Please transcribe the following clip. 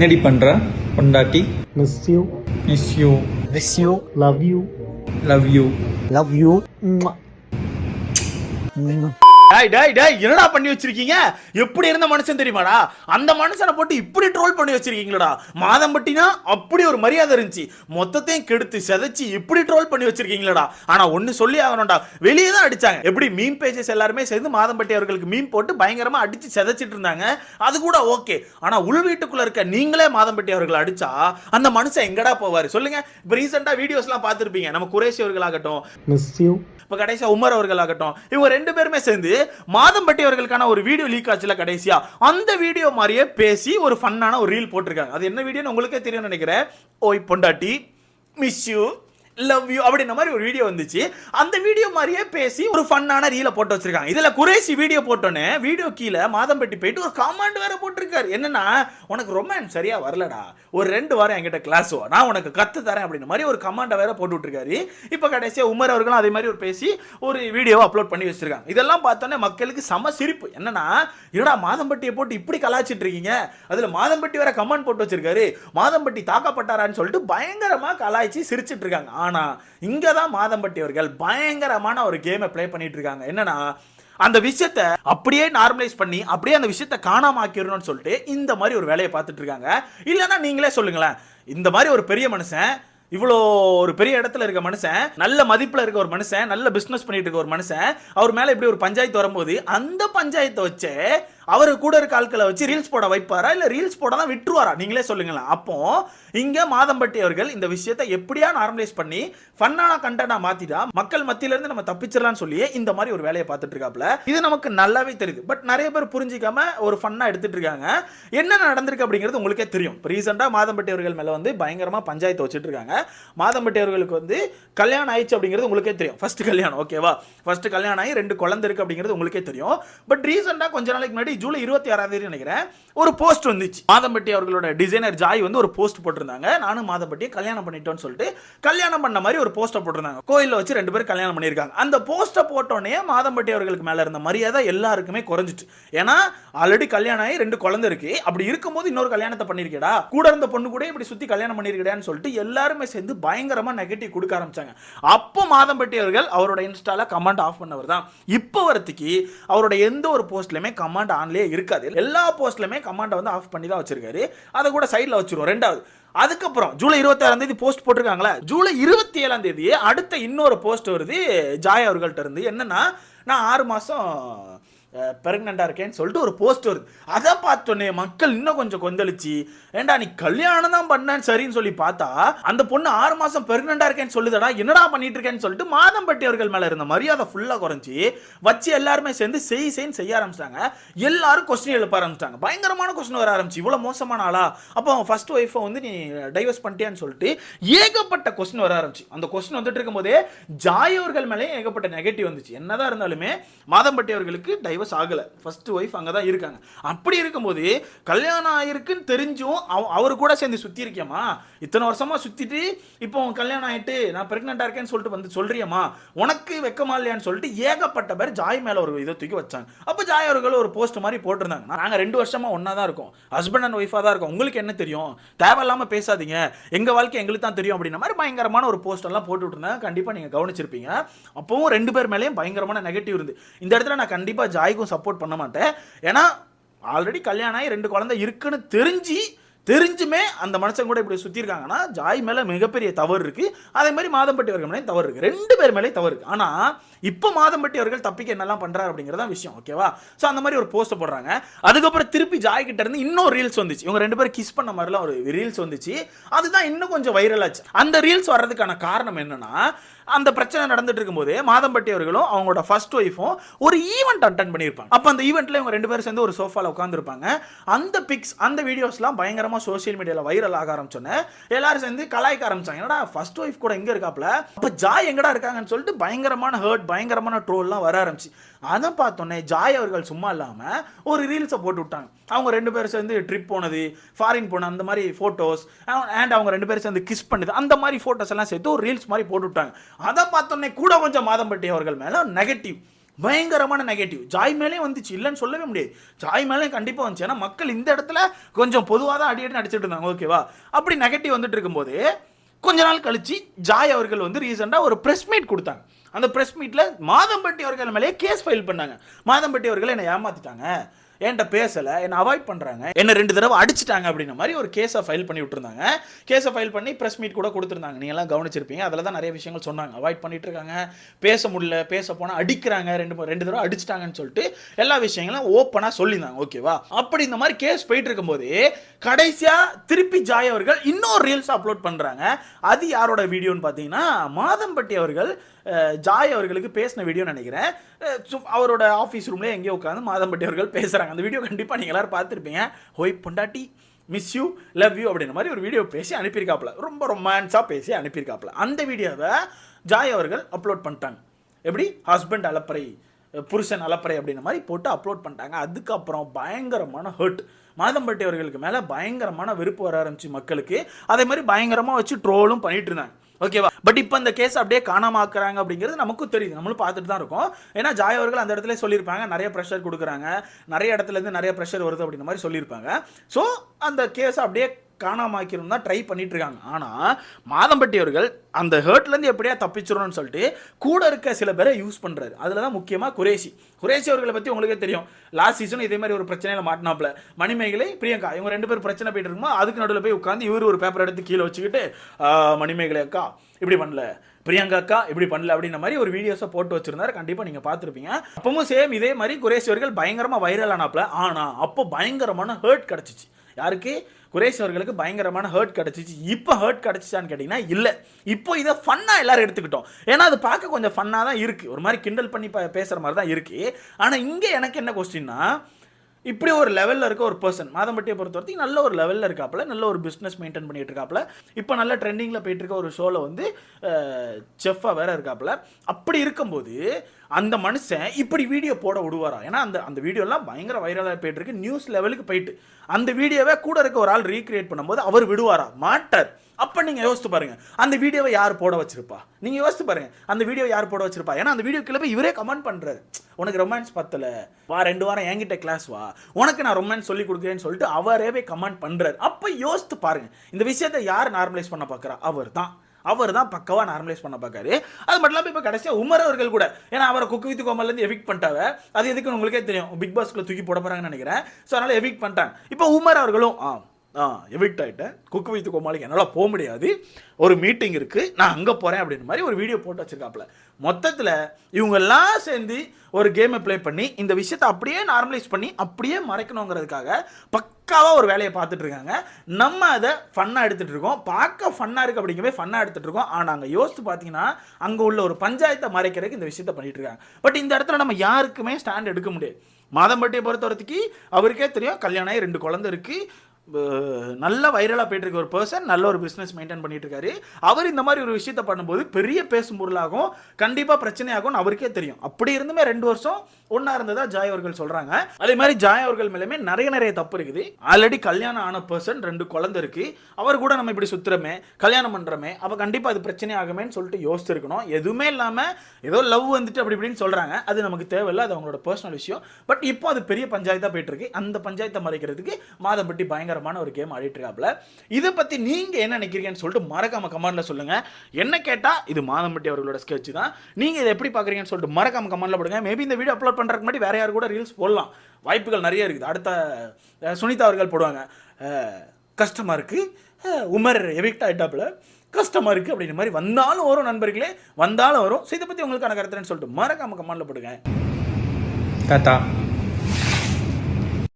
என்னடி பண்ற? பொண்டாட்டி? Miss you miss you miss you love you love you love you என்னடா பண்ணி வச்சிருக்கீங்க? எப்படி இருந்த மனுஷன் தெரியுமாடா? அந்த மனுஷனை போட்டு இப்படி ட்ரோல் பண்ணி வச்சிருக்கீங்களடா. மாதம்பட்டினா அப்படி ஒரு மரியாதை இருந்துச்சு. மொத்தத்தையும் கெடுத்து செதைச்சு இப்படி ட்ரோல் பண்ணி வச்சிருக்கீங்களடா. ஆனா ஒன்னு சொல்லி ஆகணும்டா. வெளியே தான் அடிச்சாங்க. எப்படி மீம் பேஜஸ் எல்லாருமே சேர்ந்து மாதம்பட்டி அவர்களுக்கு மீம் போட்டு பயங்கரமா அடிச்சு செதைச்சிட்டு இருந்தாங்க. அது கூட ஓகே ஆனா உள் வீட்டுக்குள்ள இருக்க நீங்களே மாதம்பட்டி அவர்கள் அடிச்சா அந்த மனுஷன் எங்கடா போவாரு? சொல்லுங்க. இப்போ ரீசெண்டா வீடியோஸ்லாம் பார்த்துருப்பீங்க. நம்ம குரேஷி அவர்களாகட்டும் இப்போ கடைசியா உமர் அவர்கள் ஆகட்டும் இவங்க ரெண்டு பேருமே சேர்ந்து மாதம்பட்டி அவர்களுக்கான ஒரு வீடியோ லீக் ஆச்சுல கடைசியா. அந்த வீடியோ மாதிரியே பேசி ஒரு ஃபன்னான ஒரு ரீல் போட்டிருக்காங்க. அது என்ன வீடியோன்னு உங்களுக்கே தெரியும் நினைக்கிறேன். ஓய் பொண்டாட்டி. மிஸ் யூ லவ் யூ அப்படின்ற மாதிரி ஒரு வீடியோ வந்துச்சு. அந்த வீடியோ மாதிரியே பேசி ஒரு ஃபன்னான ரீலை போட்டு வச்சிருக்காங்க. இதில் குறைசி வீடியோ போட்டோன்னே வீடியோ கீழே மாதம்பட்டி போயிட்டு ஒரு கமெண்ட் வேற போட்டிருக்காரு. என்னன்னா உனக்கு ரொமான்ஸ் சரியா வரலடா. ஒரு ரெண்டு வாரம் என்கிட்ட கிளாஸ் நான் உனக்கு கற்று தரேன் அப்படின்ற மாதிரி ஒரு கமெண்டை வேற போட்டு விட்டுருக்காரு. இப்போ கடைசியாக உமர் அவர்களும் அதே மாதிரி ஒரு பேசி ஒரு வீடியோவை அப்லோட் பண்ணி வச்சிருக்காங்க. இதெல்லாம் பார்த்தோன்னே மக்களுக்கு சம சிரிப்பு. என்னன்னா என்னடா மாதம்பட்டியை போட்டு இப்படி கலாச்சிட்டு இருக்கீங்க? அதில் மாதம்பட்டி வேற கமெண்ட் போட்டு வச்சிருக்காரு. மாதம்பட்டி தாக்கப்பட்டாரான்னு சொல்லிட்டு பயங்கரமாக கலாய்ச்சி சிரிச்சிட்டு இருக்காங்க. ஆனால் இங்கே தான் மாதம்பட்டி அவர்கள் பயங்கரமான ஒரு கேமை ப்ளே பண்ணிட்டு இருக்காங்க என்னன்னா அந்த விஷயத்த அப்படியே நார்மலைஸ் பண்ணி அப்படியே அந்த விஷயத்த காணாம ஆக்கிடணும்னு சொல்லிட்டு இந்த மாதிரி ஒரு வேலையை பார்த்துட்டு இருக்காங்க இல்லைன்னா நீங்களே சொல்லுங்களேன் இந்த மாதிரி ஒரு பெரிய மனுஷன் இவ்வளோ ஒரு பெரிய இடத்துல இருக்க மனுஷன் நல்ல மதிப்பில் இருக்க ஒரு மனுஷன் நல்ல பிஸ்னஸ் பண்ணிட்டு இருக்க ஒரு மனுஷன் அவர் மேலே இப்படி ஒரு பஞ்சாயத்து வரும்போது அந்த பஞ்சாயத்தை வச்சு அவர் கூட இருக்க ஆட்களை வச்சு ரீல்ஸ் போட வைப்பாரா? இல்லை ரீல்ஸ் போட தான் விட்டுருவாரா? நீங்களே சொல்லுங்களேன். அப்போ இங்கே மாதம்பட்டி அவர்கள் இந்த விஷயத்தை எப்படியா நார்மலைஸ் பண்ணி ஃபன்னான கண்டனா மாத்திட்டா மக்கள் மத்தியில இருந்து நம்ம தப்பிச்சிடலாம்னு சொல்லி இந்த மாதிரி ஒரு வேலையை பார்த்துட்டு இருக்காப்ல. இது நமக்கு நல்லாவே தெரியுது. பட் நிறைய பேர் புரிஞ்சிக்காம ஒரு ஃபன்னா எடுத்துட்டு இருக்காங்க. என்ன நடந்திருக்கு அப்படிங்கிறது உங்களுக்கே தெரியும். இப்போ ரீசெண்டாக மாதம்பட்டி அவர்கள் மேலே வந்து பயங்கரமா பஞ்சாயத்து வச்சுட்டு இருக்காங்க. மாதம்பட்டி அவர்களுக்கு வந்து கல்யாணம் ஆயிடுச்சு அப்படிங்கிறது உங்களுக்கே தெரியும். ஃபர்ஸ்ட் கல்யாணம் ஓகேவா ஃபர்ஸ்ட் கல்யாணம் ஆகி ரெண்டு குழந்தை இருக்கு அப்படிங்கிறது உங்களுக்கே தெரியும். பட் ரீசெண்டாக கொஞ்ச நாளைக்கு முன்னாடி ஜூலை இருபத்தி ஆறாம் தேதி நினைக்கிறேன் ஒரு போஸ்ட் வந்துச்சு. மாதம்பட்டி அவர்களோட டிசைனர் ஜாய் வந்து ஒரு போஸ்ட் போட்டிருந்தாங்க. நானும் மாதம்பட்டியை கல்யாணம் பண்ணிட்டோம்னு சொல்லிட்டு கல்யாணம் பண்ண மாதிரி ஒரு போஸ்ட்டை போட்டிருந்தாங்க. கோயிலில் வச்சு ரெண்டு பேரும் கல்யாணம் பண்ணியிருக்காங்க. அந்த போஸ்ட்டை போட்டோடனே மாதம்பட்டி அவர்களுக்கு மேலே இருந்த மரியாதை எல்லாருக்குமே குறைஞ்சிச்சு. ஏன்னா ஆல்ரெடி கல்யாணம் ஆகி ரெண்டு குழந்தை இருக்கு. அப்படி இருக்கும்போது இன்னொரு கல்யாணத்தை பண்ணியிருக்கடா. கூட இருந்த பொண்ணு கூட இப்படி சுற்றி கல்யாணம் பண்ணியிருக்கடான்னு சொல்லிட்டு எல்லாருமே சேர்ந்து பயங்கரமாக நெகட்டிவ் கொடுக்க ஆரம்பிச்சாங்க. அப்போ மாதம்பட்டி அவர்கள் அவரோட இன்ஸ்டாவில் கமெண்ட் ஆஃப் பண்ணவர் தான். இப்போ வரத்துக்கு அவரோட எந்த ஒரு போஸ்ட்லையுமே கமெண்ட் ஆன்லேயே இருக்காது. எல்லா போஸ்ட்லையுமே கமாண்டை வந்து ஆஃப் பண்ணி தான் வச்சிருக்காரு. அதை கூட சைடில் வச்சிருவோம். ரெண்டாவது அதுக்கப்புறம் ஜூலை இருபத்தாறாம் தேதி போஸ்ட் போட்டிருக்காங்களா ஜூலை இருபத்தி ஏழாம் தேதி அடுத்த இன்னொரு போஸ்ட் வருது ஜாய் அவர்கள்ட்ட இருந்து. என்னன்னா நான் ஆறு மாதம் பிரெக்னெண்டாக இருக்கேன்னு சொல்லிட்டு ஒரு போஸ்ட் வருது. அதை பார்த்தோன்னே மக்கள் இன்னும் கொஞ்சம் கொந்தளிச்சு ஏண்டா நீ கல்யாணம் தான் பண்ணேன் சரின்னு சொல்லி பார்த்தா அந்த பொண்ணு ஆறு மாதம் பிரெக்னெண்டாக இருக்கேன்னு சொல்லுதடா என்னடா பண்ணிட்டு இருக்கேன்னு சொல்லிட்டு மாதம்பட்டி அவர்கள் மேலே இருந்த மரியாதை ஃபுல்லாக குறைஞ்சி வச்சு எல்லாருமே சேர்ந்து செய் செய்ன்னு செய்ய ஆரம்பிச்சிட்டாங்க. எல்லாரும் கொஸ்டின் எழுப்ப ஆரம்பிச்சிட்டாங்க. பயங்கரமான கொஸ்டின் வர ஆரம்பிச்சு இவ்வளோ மோசமான ஆளா? அப்போ ஃபர்ஸ்ட் ஒய்ஃபை வந்து நீ டைவர்ஸ் பண்ணிட்டியான்னு சொல்லிட்டு ஏகப்பட்ட கொஸ்டின் வர ஆரம்பிச்சு. அந்த கொஸ்டின் வந்துட்டு இருக்கும்போதே ஜாய் அவர்கள் ஏகப்பட்ட நெகட்டிவ் வந்துச்சு. என்னதான் இருந்தாலுமே மாதம்பட்டி அவர்களுக்கு டைவர்ஸ் ஆகலை. ஃபர்ஸ்ட் ஒய்ஃப் அங்கே தான் இருக்காங்க. அப்படி இருக்கும்போது கல்யாணம் ஆயிருக்குன்னு தெரிஞ்சும் அவ அவர் கூட சேர்ந்து சுற்றி இருக்கியம்மா. இத்தனை வருஷமா சுற்றிட்டு இப்போ உன் கல்யாணம் ஆயிட்டு நான் ப்ரெக்னெண்ட்டாக இருக்கேன்னு சொல்லிட்டு வந்து சொல்றியம்மா. உனக்கு வெக்கமா இல்லையான்னு சொல்லிட்டு ஏகப்பட்ட பேர் ஜாய் மேலே ஒரு இதை தூக்கி வச்சாங்க. அப்போ ஜாய் அவர்கள் ஒரு போஸ்ட் மாதிரி போட்டிருந்தாங்க நாங்கள் ரெண்டு வருஷமா ஒன்றா தான் இருக்கோம். ஹஸ்பண்ட் அண்ட் ஒய்ஃபாக தான் இருக்கோம். உங்களுக்கு என்ன தெரியும்? தேவையில்லாமல் பேசாதீங்க. எங்கள் வாழ்க்கை எங்களுக்கு தான் தெரியும் அப்படின்ற மாதிரி பயங்கரமான ஒரு போஸ்ட் எல்லாம் போட்டு கண்டிப்பாக நீங்கள் கவனிச்சிருப்பீங்க. அப்பவும் ரெண்டு பேர் மேலேயும் பயங்கரமான நெகட்டிவ் இருந்து இந்த இடத்துல நான் கண்டிப்பாக தாய்க்கும் சப்போர்ட் பண்ண மாட்டேன். ஏன்னா ஆல்ரெடி கல்யாணம் ஆகி ரெண்டு குழந்தை இருக்குன்னு தெரிஞ்சு தெரிஞ்சுமே அந்த மனுஷன் கூட இப்படி சுற்றி இருக்காங்கன்னா ஜாய் மேலே மிகப்பெரிய தவறு இருக்குது அதே மாதிரி மாதம்பட்டி அவர்கள் மேலேயும் தவறு இருக்குது ரெண்டு பேர் மேலேயும் தவறு இருக்குது ஆனால் இப்போ மாதம்பட்டி அவர்கள் தப்பிக்க என்னெல்லாம் பண்ணுறாரு அப்படிங்கிறதா விஷயம் ஓகேவா ஸோ அந்த மாதிரி ஒரு போஸ்ட் போடுறாங்க. அதுக்கப்புறம் திருப்பி ஜாய் கிட்ட இருந்து இன்னொரு ரீல்ஸ் வந்துச்சு. இவங்க ரெண்டு பேரும் கிஸ் பண்ண மாதிரிலாம் ஒரு ரீல்ஸ் வந்துச்சு. அதுதான் இன்னும் கொஞ்சம் வைரல் ஆச்சு. அந்த ரீல்ஸ் வர்றதுக்கான காரணம் என்னன்னா அந்த பிரச்சனை நடந்துட்டு இருக்கும்போது மாதம்பட்டி அவர்களும் அவங்களோட ஃபர்ஸ்ட் ஒய்ஃபும் ஒரு ஈவெண்ட் அட்டன் பண்ணியிருப்பாங்க. அப்போ அந்த ஈவெண்ட்டில் இவங்க ரெண்டு பேரும் சேர்ந்து ஒரு சோஃபாவில் உட்காந்துருப்பாங்க அந்த பிக்ஸ் அந்த வீடியோஸ்லாம் பயங்கரமாக சோஷியல் மீடியாவில் வைரல் ஆக ஆரம்பிச்சோன்னே எல்லாரும் சேர்ந்து கலாய்க்க ஆரம்பிச்சாங்க. என்னடா ஃபர்ஸ்ட் ஒய்ஃப் கூட எங்கே இருக்காப்ல? அப்போ ஜாய் எங்கடா இருக்காங்கன்னு சொல்லிட்டு பயங்கரமான ஹர்ட் பயங்கரமான ட்ரோல்லாம் வர ஆரம்பிச்சு. அதை பார்த்தோன்னே ஜாய் அவர்கள் சும்மா இல்லாமல் ஒரு ரீல்ஸை போட்டு விட்டாங்க. அவங்க ரெண்டு பேரும் சேர்ந்து ட்ரிப் போனது ஃபாரின் போன அந்த மாதிரி ஃபோட்டோஸ் அண்ட் அவங்க ரெண்டு பேரும் சேர்ந்து கிஸ் பண்ணுது அந்த மாதிரி ஃபோட்டோஸ் எல்லாம் சேர்த்து ஒரு ரீல்ஸ் மாதிரி போட்டு விட்டாங்க. அதை பார்த்தோன்னே கூட கொஞ்சம் மாதம்பட்டி அவர்கள் மேலே நெகட்டிவ் பயங்கரமான நெகட்டிவ் ஜாய் மேலேயும் வந்துச்சு. இல்லைன்னு சொல்லவே முடியாது. ஜாய் மேலேயும் கண்டிப்பாக வந்துச்சு. ஏன்னா மக்கள் இந்த இடத்துல கொஞ்சம் பொதுவாக தான் அடி அடி நடிச்சிட்டு இருந்தாங்க. ஓகேவா அப்படி நெகட்டிவ் வந்துட்டு இருக்கும்போது கொஞ்ச நாள் கழிச்சு ஜாய் அவர்கள் வந்து ரீசெண்டாக ஒரு ப்ரெஸ் மீட் கொடுத்தாங்க. அந்த ப்ரெஸ் மீட்டில் மாதம்பட்டி அவர்கள் மேலேயே கேஸ் ஃபைல் பண்ணாங்க. மாதம்பட்டி அவர்கள் என்னை ஏமாத்திட்டாங்க. என்கிட்ட பேசலை என்னை அவாய்ட் பண்ணுறாங்க என்ன ரெண்டு தடவை அடிச்சிட்டாங்க அப்படின்ற மாதிரி ஒரு கேஸை ஃபைல் பண்ணி விட்டுருந்தாங்க. கேஸை ஃபைல் பண்ணி ப்ரெஸ் மீட் கூட கொடுத்துருந்தாங்க. நீங்க எல்லாம் கவனிச்சிருப்பீங்க. அதில் தான் நிறைய விஷயங்கள் சொன்னாங்க. அவாய்ட் பண்ணிட்டு இருக்காங்க. பேச முடியல பேச போனால் அடிக்கிறாங்க. ரெண்டு ரெண்டு தடவை அடிச்சிட்டாங்கன்னு சொல்லிட்டு எல்லா விஷயங்களும் ஓப்பனாக சொல்லியிருந்தாங்க. ஓகேவா அப்படி இந்த மாதிரி கேஸ் போயிட்டு இருக்கும்போது கடைசியாக திருப்பி ஜாய் அவர்கள் இன்னொரு ரீல்ஸ் அப்லோட் பண்ணுறாங்க அது யாரோட வீடியோன்னு பார்த்தீங்கன்னா மாதம்பட்டி அவர்கள் ஜாய் அவர்களுக்கு பேசின வீடியோ நினைக்கிறேன். அவரோட ஆஃபீஸ் ரூம்லேயே எங்கேயோ உட்காந்து மாதம்பட்டி அவர்கள் பேசுகிறாங்க அந்த வீடியோ கண்டிப்பாக நீங்கள் எல்லாரும் பார்த்துருப்பீங்க. ஹோய் பொண்டாட்டி மிஸ் யூ லவ் யூ அப்படின்ற மாதிரி ஒரு வீடியோ பேசி அனுப்பியிருக்காப்புல. ரொம்ப ரொமான்ஸாக பேசி அனுப்பியிருக்காப்புல. அந்த வீடியோவை ஜாய் அவர்கள் அப்லோட் பண்ணிட்டாங்க. எப்படி? ஹஸ்பண்ட் அலப்பறை புருஷன் அலப்பறை அப்படின்ற மாதிரி போட்டு அப்லோட் பண்ணிட்டாங்க. அதுக்கப்புறம் பயங்கரமான ஹர்ட் மாதம்பட்டி அவர்களுக்கு மேலே பயங்கரமான வெறுப்பு வர ஆரம்பிச்சு மக்களுக்கு. அதே மாதிரி பயங்கரமாக வச்சு ட்ரோலும் பண்ணிட்டு இருந்தாங்க. ஓகேவா பட் இப்போ இந்த கேஸ் அப்படியே காணாமாக்குறாங்க அப்படிங்கிறது நமக்கும் தெரியுது. நம்மளும் பார்த்துட்டு தான் இருக்கோம். ஏன்னா ஜாய் அவர்கள் அந்த இடத்துல சொல்லியிருப்பாங்க. நிறைய ப்ரெஷர் கொடுக்குறாங்க. நிறைய இடத்துல இருந்து நிறைய ப்ரெஷர் வருது அப்படின்ற மாதிரி சொல்லியிருப்பாங்க. ஸோ அந்த கேஸ் அப்படியே காணாமாக்கிறோம் தான் ட்ரை பண்ணிட்டு இருக்காங்க ஆனால் மாதம்பட்டி அவர்கள் அந்த ஹர்ட்லேருந்து எப்படியா தப்பிச்சிடணும்னு சொல்லிட்டு கூட இருக்க சில பேரை யூஸ் பண்ணுறாரு அதில் தான் முக்கியமாக குரேஷி. குரேஷி அவர்களை பற்றி உங்களுக்கே தெரியும். லாஸ்ட் சீசன் இதே மாதிரி ஒரு பிரச்சனையில் மாட்டினாப்ல மணிமேகலை பிரியங்கா இவங்க ரெண்டு பேரும் பிரச்சனை போயிட்டு இருக்குமா அதுக்கு நடுவில் போய் உட்காந்து இவர் ஒரு பேப்பர் எடுத்து கீழே வச்சுக்கிட்டு மணிமேகலை அக்கா இப்படி பண்ணல. பிரியங்கா அக்கா இப்படி பண்ணல. அப்படின்ற மாதிரி ஒரு வீடியோஸை போட்டு வச்சிருந்தாரு. கண்டிப்பாக நீங்கள் பார்த்துருப்பீங்க. அப்பவும் சேம் இதே மாதிரி குரேஷ் அவர்கள் பயங்கரமாக வைரல் ஆனாப்ல ஆனால் அப்போ பயங்கரமான ஹர்ட் கிடச்சிச்சு. யாருக்கு? குரேஷ் அவர்களுக்கு பயங்கரமான ஹர்ட் கிடச்சிச்சு. இப்போ ஹர்ட் கிடச்சிச்சான்னு கேட்டிங்கன்னா இல்லை. இப்போ இதை ஃபன்னாக எல்லாரும் எடுத்துக்கிட்டோம். ஏன்னா அது பார்க்க கொஞ்சம் ஃபன்னாக தான் இருக்குது ஒரு மாதிரி கிண்டல் பண்ணி ப பேசுகிற மாதிரி தான் இருக்குது ஆனால் இங்கே எனக்கு என்ன கொஸ்டின்னா இப்படி ஒரு லெவலில் இருக்க ஒரு பர்சன் மாதம்பட்டியை பொறுத்த வரைக்கும் நல்ல ஒரு லெவலில் இருக்காப்புல நல்ல ஒரு பிஸ்னஸ் மெயின்டைன் பண்ணிட்டு இருக்காப்புல. இப்போ நல்ல ட்ரெண்டிங்கில் போயிட்டு இருக்க ஒரு ஷோவில் வந்து செஃப்பாக வேற இருக்காப்புல. அப்படி இருக்கும்போது அந்த மனுஷன் இப்படி வீடியோ போட விடுவாரா? ஏன்னா அந்த அந்த வீடியோலாம் பயங்கர வைரலாக போயிட்டு இருக்கு. நியூஸ் லெவலுக்கு போயிட்டு. அந்த வீடியோவை கூட இருக்க ஒரு ஆள் ரீக்ரியேட் பண்ணும்போது அவர் விடுவாரா? மாட்டார். அப்போ நீங்கள் யோசித்து பாருங்க. அந்த வீடியோவை யார் போட வச்சிருப்பா? நீங்கள் யோசித்து பாருங்க. அந்த வீடியோ யார் போட வச்சிருப்பா? ஏன்னா அந்த வீடியோ போய் இவரே கமெண்ட் பண்ணுறாரு உனக்கு ரொமான்ஸ் பத்தல. வா ரெண்டு வாரம் என்கிட்ட கிளாஸ் வா. உனக்கு நான் ரொமான்ஸ் சொல்லி கொடுக்குறேன்னு சொல்லிட்டு அவரே போய் கமெண்ட் பண்ணுறாரு அப்போ யோசித்து பாருங்க. இந்த விஷயத்தை யார் நார்மலைஸ் பண்ண பார்க்குறா? அவர் தான் அவர் தான் பக்கவாக நார்மலைஸ் பண்ண பார்க்காரு. அது மட்டும் இல்லாமல் இப்போ கடைசியாக உமர் அவர்கள் கூட ஏன்னா அவரை குக்கு வித்து கோமல்லேருந்து எவிக் பண்ணிட்டாங்க அது எதுக்குன்னு உங்களுக்கே தெரியும். பிக் பாஸ்க்குள்ள தூக்கி போட போகிறாங்கன்னு நினைக்கிறேன். ஸோ அதனால் எவிக் பண்ணிட்டாங்க. இப்போ உமர் அவர்களும் ஆ எவிக்ட் ஆகிட்டேன் குக்கு வைத்து கோமாளிக்கு என்னால் போக முடியாது. ஒரு மீட்டிங் இருக்குது நான் அங்கே போகிறேன் அப்படின்ற மாதிரி ஒரு வீடியோ போட்டு வச்சுருக்காப்புல. மொத்தத்தில் இவங்கெல்லாம் சேர்ந்து ஒரு கேமை ப்ளே பண்ணி இந்த விஷயத்தை அப்படியே நார்மலைஸ் பண்ணி அப்படியே மறைக்கணுங்கிறதுக்காக பக்காவாக ஒரு வேலையை பார்த்துட்டு இருக்காங்க. நம்ம அதை ஃபன்னாக எடுத்துகிட்டு இருக்கோம். பார்க்க ஃபன்னாக இருக்குது அப்படிங்கவே ஃபன்னாக எடுத்துகிட்டு இருக்கோம். ஆனால் அங்கே யோசித்து பார்த்தீங்கன்னா அங்கே உள்ள ஒரு பஞ்சாயத்தை மறைக்கிறதுக்கு இந்த விஷயத்தை பண்ணிட்டு இருக்காங்க. பட் இந்த இடத்துல நம்ம யாருக்குமே ஸ்டாண்ட் எடுக்க முடியாது. மாதம்பட்டியை பொறுத்த வரைக்கும் அவருக்கே தெரியும். கல்யாணம் ஆகி ரெண்டு குழந்தை இருக்குது நல்ல வைரலாக போயிட்டு இருக்க ஒரு பர்சன் நல்ல ஒரு பிஸ்னஸ் மெயின்டைன் பண்ணிட்டு இருக்காரு அவர் இந்த மாதிரி ஒரு விஷயத்த பண்ணும்போது பெரிய பேசும் பொருளாகும் கண்டிப்பாக பிரச்சனையாகும்னு அவருக்கே தெரியும். அப்படி இருந்துமே ரெண்டு வருஷம் ஒன்றா இருந்ததா ஜாய் அவர்கள் சொல்கிறாங்க அதே மாதிரி ஜாய் அவர்கள் மேலேயுமே நிறைய நிறைய தப்பு இருக்குது. ஆல்ரெடி கல்யாணம் ஆன பர்சன் ரெண்டு குழந்தை இருக்கு. அவர் கூட நம்ம இப்படி சுத்துறமே கல்யாணம் பண்ணுறமே அப்போ கண்டிப்பாக அது பிரச்சனை ஆகுமேன்னு சொல்லிட்டு யோசிச்சிருக்கணும். எதுவுமே இல்லாமல் ஏதோ லவ் வந்துட்டு அப்படி இப்படின்னு சொல்கிறாங்க அது நமக்கு தேவையில்லை அது அவங்களோட பர்சனல் விஷயம் பட் இப்போ அது பெரிய பஞ்சாயத்தாக போயிட்டு இருக்கு அந்த பஞ்சாயத்தை மறைக்கிறதுக்கு மாதம்பட்டி பயங்கரமான ஒரு கேம் ஆடிட்டுருக்காப்ல இதை பற்றி நீங்கள் என்ன நினைக்கிறீங்கன்னு சொல்லிட்டு மறக்காம கமெண்ட்ல சொல்லுங்க. என்ன கேட்டால் இது மாதம்பட்டி அவர்களோட ஸ்கெட்ச் தான். நீங்கள் இதை எப்படி பார்க்குறீங்கன்னு சொல்லிட்டு மறக்காம கமெண்ட்ல போடுங்க. மேபி இந்த வீடியோ அப்லோட் பண்ணுறதுக்கு முன்னாடி வேறு யார் கூட ரீல்ஸ் போடலாம். வாய்ப்புகள் நிறைய இருக்குது. அடுத்த சுனிதா அவர்கள் போடுவாங்க. கஷ்டமாக இருக்குது இருக்கு உமர் எவிக்ட் ஆயிட்டாப்புல. கஷ்டமாக இருக்கு அப்படின்ற மாதிரி வந்தாலும் வரும் நண்பர்களே. வந்தாலும் வரும். ஸோ இதை பற்றி உங்களுக்கான கருத்துன்னு சொல்லிட்டு மறக்காம கமெண்டில் போடுங்க. தாத்தா.